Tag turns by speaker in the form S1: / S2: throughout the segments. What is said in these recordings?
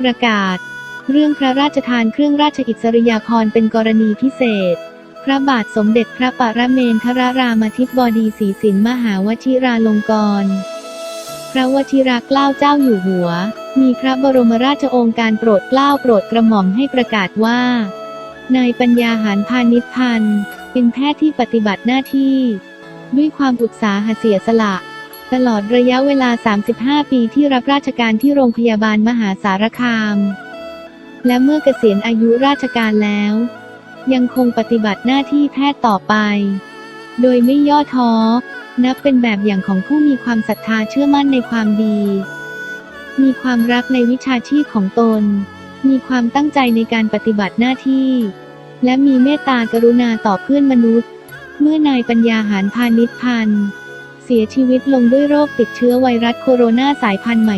S1: ประกาศ เรื่องพระราชทานเครื่องราชอิสริยาภรณ์เป็นกรณีพิเศษ พระบาทสมเด็จพระปรเมนทรรามาธิบดีศรีสินมหาวชิราลงกรณ์พระวชิรเกล้าเจ้าอยู่หัว มีพระบรมราชโองการโปรดเกล้าโปรดกระหม่อมให้ประกาศว่า นายปัญญาหารพานิชพันธ์ เป็นแพทย์ที่ปฏิบัติหน้าที่ ด้วยความอุตสาหะเสียสละ ตลอดระยะเวลา 35 ปีที่รับราชการที่โรงพยาบาลมหาสารคาม และเมื่อเกษียณอายุราชการแล้ว ยังคงปฏิบัติหน้าที่แพทย์ต่อไป โดยไม่ย่อท้อ นับเป็นแบบอย่างของผู้มีความศรัทธาเชื่อมั่นในความดี มีความรักในวิชาชีพของตน มีความตั้งใจในการปฏิบัติหน้าที่ และมีเมตตากรุณาต่อเพื่อนมนุษย์ เมื่อนายปัญญาหารพานิชพันธ์ เสียชีวิตลงด้วยโรคติดเชื้อไวรัสโคโรนาสายพันธุ์ใหม่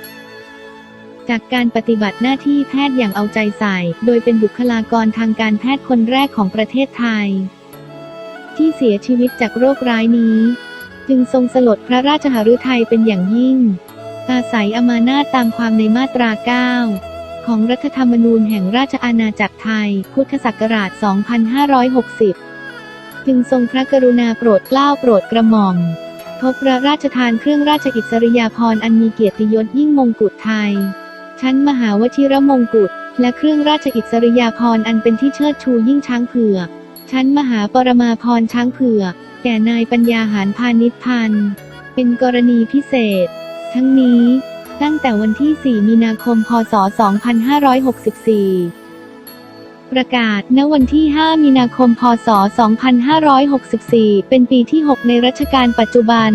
S1: 2019จากการปฏิบัติหน้าที่แพทย์อย่างเอาใจใส่ โดยเป็นบุคลากรทางการแพทย์คนแรกของประเทศไทย ที่เสียชีวิตจากโรคร้ายนี้ จึงทรงสลดพระราชหฤทัยเป็นอย่างยิ่ง อาศัยอมานาจตามความในมาตรา 9 ของรัฐธรรมนูญแห่งราชอาณาจักรไทย พุทธศักราช 2560 จึงทรงพระกรุณาโปรดเกล้าโปรดกระหม่อมทบพระราชทานเครื่องราชอิสริยาภรณ์อันมีเกียรติยศยิ่งมงกุฎไทย ชั้นมหาวชิรมงกุฎและเครื่องราชอิสริยาภรณ์อันเป็นที่เชิดชูยิ่งช้างเผือกชั้นมหาปรมาภรณ์ช้างเผือกแก่นายปัญญาหารพานิชพันธ์เป็นกรณีพิเศษ ทั้งนี้ตั้งแต่วันที่ 4 มีนาคม พศ 2564 ประกาศ ณ วันที่ 5 มีนาคม พศ 2564 เป็นปีที่ 6 ในรัชกาลปัจจุบัน